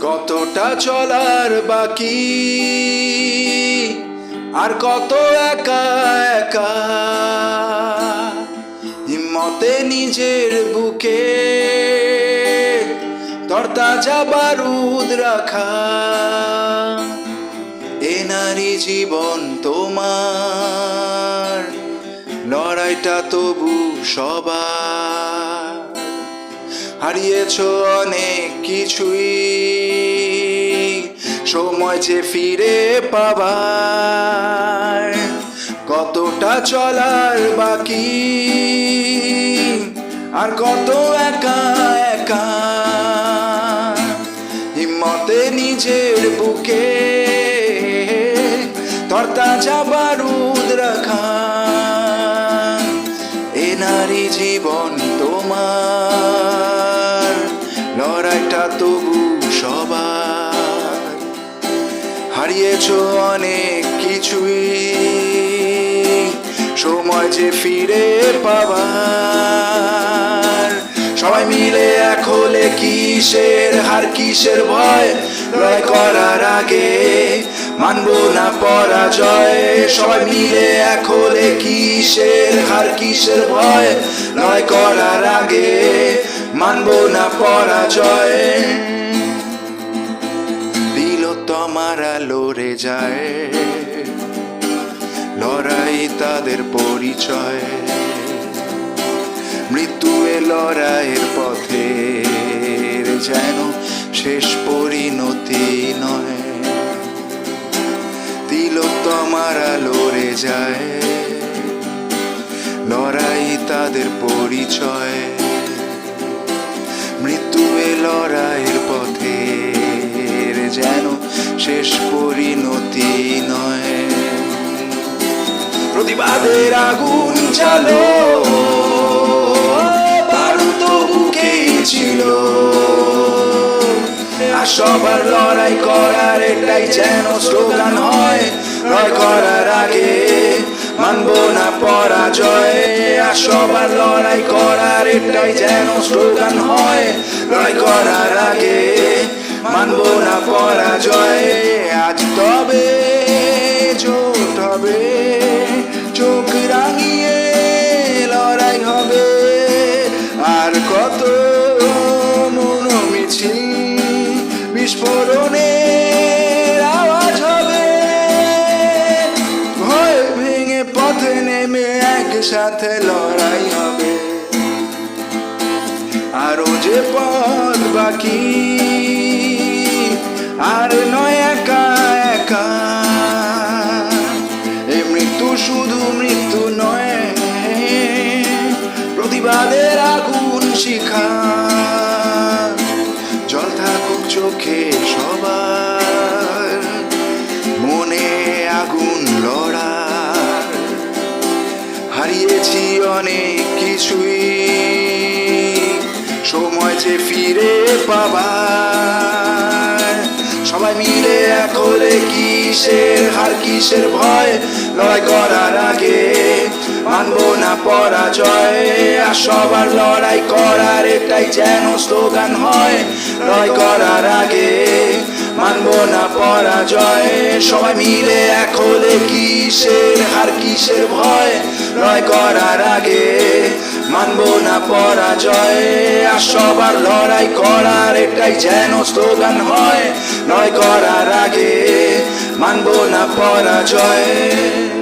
কতটা চলার বাকি? আর কত একা একা? হিম্মতে নিজের বুকে তরতাজা বারুদ রাখা। এ নারী জীবন তোমার, লড়াইটা তবু সবার। হারিয়েছ অনেক কিছুই। সময় যে ফিরে পাবার কতটা চলার বাকি, আর কত একা একা। হিম্মতে নিজের বুকে তরতাজা বারুদ রাখা। এ নারী জীবন তোমার, লড়াইটা তবু সবার হারিয়েছ অনেক কিছুই। সময় যে ফিরে পাবার। সবাই মিলে এক কিসের হার, কিসের ভয়? লড়াই করার আগে মানবো না পরাজয়। সবাই মিলে এক কিসের হার, কিসের ভয়? লড়াই করার আগে মানবো না পরাজয়। লড়ে যায়। লড়াই তাদের পরিচয়। মৃত্যু এ লড়াইয়ের পথে যেন শেষ পরিণতি নয়। দিল তোমারা লড়ে যায়। লড়াই তাদের পরিচয়। মৃত্যু এ লড়াইয়ের পথে যেন শেষ সবার লড়াই করার এটাই যেন স্লোগান হয়। লড়াই করার আগে মানবো না পরাজয়। আর সবার লড়াই করার এটাই যেন স্লোগান হয়। লড়াই করার আগে মানবো না পরাজয়। আজ তবে জোট হবে, চোখ রাঙিয়ে লড়াই হবে। আর কত বিস্ফোরণের আওয়াজ হবে। ভয় ভেঙে পথে নেমে একসাথে লড়াই হবে। আরও যে পথ বাকি, আর নয় একা লড়ার হারিয়েছি অনেক কিছুই। সময় যে ফিরে পাবার। সবাই মিলে এক হলে কিসের হার, কিসের ভয়? লড়াই করার আগে মানবো না পরাজয়। আর সবার লড়াই করার এটাই যেন স্লোগান হয়। লড়াই করার আগে মানবো না পরাজয়, সবাই মিলে এক হলে কিসের হার, কিসের ভয়? নয় করার আগে মানবো না পরাজয়, আর সবার লড়াই করার এটাই যেন স্লোগান হয়। নয় করার আগে মানবো না পরাজয়।